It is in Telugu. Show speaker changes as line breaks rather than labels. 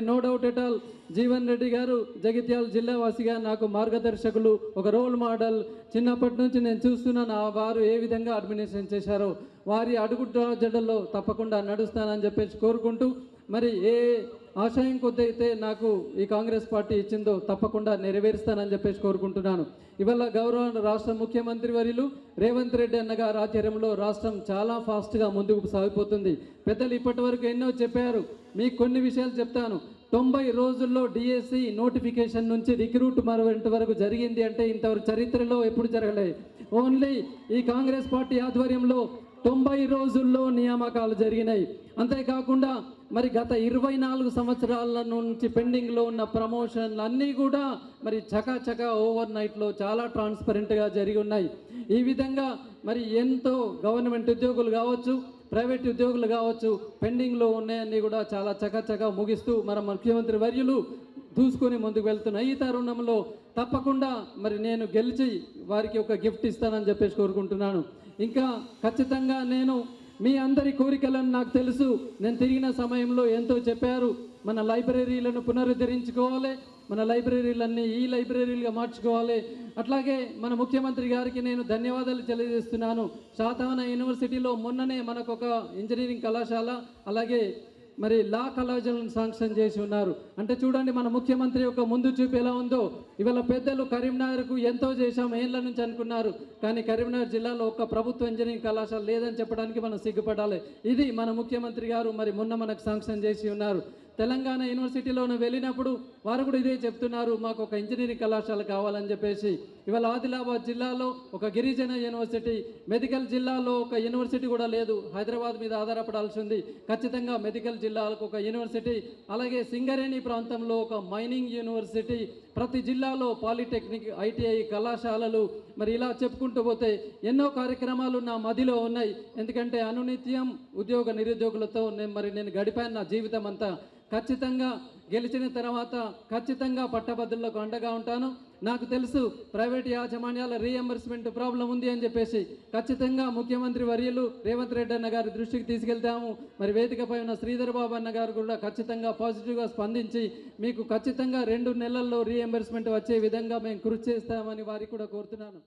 No doubt at all Jeevan Reddy గారు జగిత్యాల జిల్లావాసిగా నాకు మార్గదర్శకులు ఒక రోల్ మోడల్. చిన్నప్పటి నుంచి నేను చూస్తున్నాను ఆ వారు ఏ విధంగా అడ్మినిస్ట్రేషన్ చేశారో వారి అడుగు జడల్లో తప్పకుండా నడుస్తానని చెప్పేసి కోరుకుంటూ మరి ఏ ఆశయం కొద్దైతే నాకు ఈ కాంగ్రెస్ పార్టీ ఇచ్చిందో తప్పకుండా నెరవేరుస్తానని చెప్పేసి కోరుకుంటున్నాను. ఇవాళ గౌరవ రాష్ట్ర ముఖ్యమంత్రి వర్యులు రేవంత్ రెడ్డి అన్నగారు ఆధ్వర్యంలో రాష్ట్రం చాలా ఫాస్ట్గా ముందుకు సాగిపోతుంది. పెద్దలు ఇప్పటి వరకు ఎన్నో చెప్పారు. మీకు కొన్ని విషయాలు చెప్తాను. తొంభై రోజుల్లో డిఎస్సి నోటిఫికేషన్ నుంచి రిక్రూట్ మరొంటి వరకు జరిగింది అంటే ఇంతవరకు చరిత్రలో ఎప్పుడు జరగలేదు. ఓన్లీ ఈ కాంగ్రెస్ పార్టీ ఆధ్వర్యంలో తొంభై రోజుల్లో నియామకాలు జరిగినాయి. అంతేకాకుండా మరి గత ఇరవై నాలుగు సంవత్సరాల నుంచి పెండింగ్లో ఉన్న ప్రమోషన్లు అన్నీ కూడా మరి చకాచక ఓవర్ నైట్లో చాలా ట్రాన్స్పరెంట్గా జరిగి ఉన్నాయి. ఈ విధంగా మరి ఎంతో గవర్నమెంట్ ఉద్యోగులు కావచ్చు ప్రైవేట్ ఉద్యోగులు కావచ్చు పెండింగ్లో ఉన్నాయన్నీ కూడా చాలా చకచక ముగిస్తూ మన ముఖ్యమంత్రి వర్యులు దూసుకొని ముందుకు వెళ్తున్న. ఈ తరుణంలో తప్పకుండా మరి నేను గెలిచి వారికి ఒక గిఫ్ట్ ఇస్తానని చెప్పేసి కోరుకుంటున్నాను. ఇంకా ఖచ్చితంగా నేను మీ అందరి కోరికలను నాకు తెలుసు. నేను తిరిగిన సమయంలో ఎంతో చెప్పారు. మన లైబ్రరీలను పునరుద్ధరించుకోవాలి. మన లైబ్రరీలన్నీ ఈ లైబ్రరీలుగా మార్చుకోవాలి. అట్లాగే మన ముఖ్యమంత్రి గారికి నేను ధన్యవాదాలు తెలియజేస్తున్నాను. శాతవన యూనివర్సిటీలో మొన్ననే మనకు ఒక ఇంజనీరింగ్ కళాశాల అలాగే మరి లా కళాశాలను శాంక్షన్ చేసి ఉన్నారు. అంటే చూడండి మన ముఖ్యమంత్రి యొక్క ముందు చూపు ఎలా ఉందో. ఇవాళ పెద్దలు కరీంనగర్కు ఎంతో చేశాం ఏళ్ళ నుంచి అనుకున్నారు. కానీ కరీంనగర్ జిల్లాలో ఒక ప్రభుత్వ ఇంజనీరింగ్ కళాశాల లేదని చెప్పడానికి మనం సిగ్గుపడాలి. ఇది మన ముఖ్యమంత్రి గారు మరి మొన్న మనకు శాంక్షన్ చేసి ఉన్నారు. తెలంగాణ యూనివర్సిటీలోను వెళ్ళినప్పుడు వారు కూడా ఇదే చెప్తున్నారు మాకు ఒక ఇంజనీరింగ్ కళాశాల కావాలని చెప్పేసి. ఇవాళ ఆదిలాబాద్ జిల్లాలో ఒక గిరిజన యూనివర్సిటీ మెడికల్ జిల్లాలో ఒక యూనివర్సిటీ కూడా లేదు. హైదరాబాద్ మీద ఆధారపడాల్సి ఉంది. ఖచ్చితంగా మెడికల్ జిల్లాలకు ఒక యూనివర్సిటీ అలాగే సింగరేణి ప్రాంతంలో ఒక మైనింగ్ యూనివర్సిటీ ప్రతి జిల్లాలో పాలిటెక్నిక్ ఐటీఐ కళాశాలలు మరి ఇలా చెప్పుకుంటూ పోతే ఎన్నో కార్యక్రమాలు నా మదిలో ఉన్నాయి. ఎందుకంటే అనునిత్యం ఉద్యోగ నిరుద్యోగులతో నేను మరి నేను గడిపాను నా జీవితం అంతా ఖచ్చితంగా గెలిచిన తర్వాత ఖచ్చితంగా పట్టభద్రులకు అండగా ఉంటాను. నాకు తెలుసు ప్రైవేట్ యాజమాన్యాల రీఎంబర్స్మెంట్ ప్రాబ్లం ఉంది అని చెప్పేసి. ఖచ్చితంగా ముఖ్యమంత్రి వర్యులు రేవంత్ రెడ్డి అన్న గారి దృష్టికి తీసుకెళ్తాము. మరి వేదికపై ఉన్న శ్రీధర్ బాబు అన్న గారు కూడా ఖచ్చితంగా పాజిటివ్గా స్పందించి మీకు ఖచ్చితంగా రెండు నెలల్లో రీఎంబర్స్మెంట్ వచ్చే విధంగా మేము కృషి చేస్తామని వారికి కూడా కోరుతున్నాను.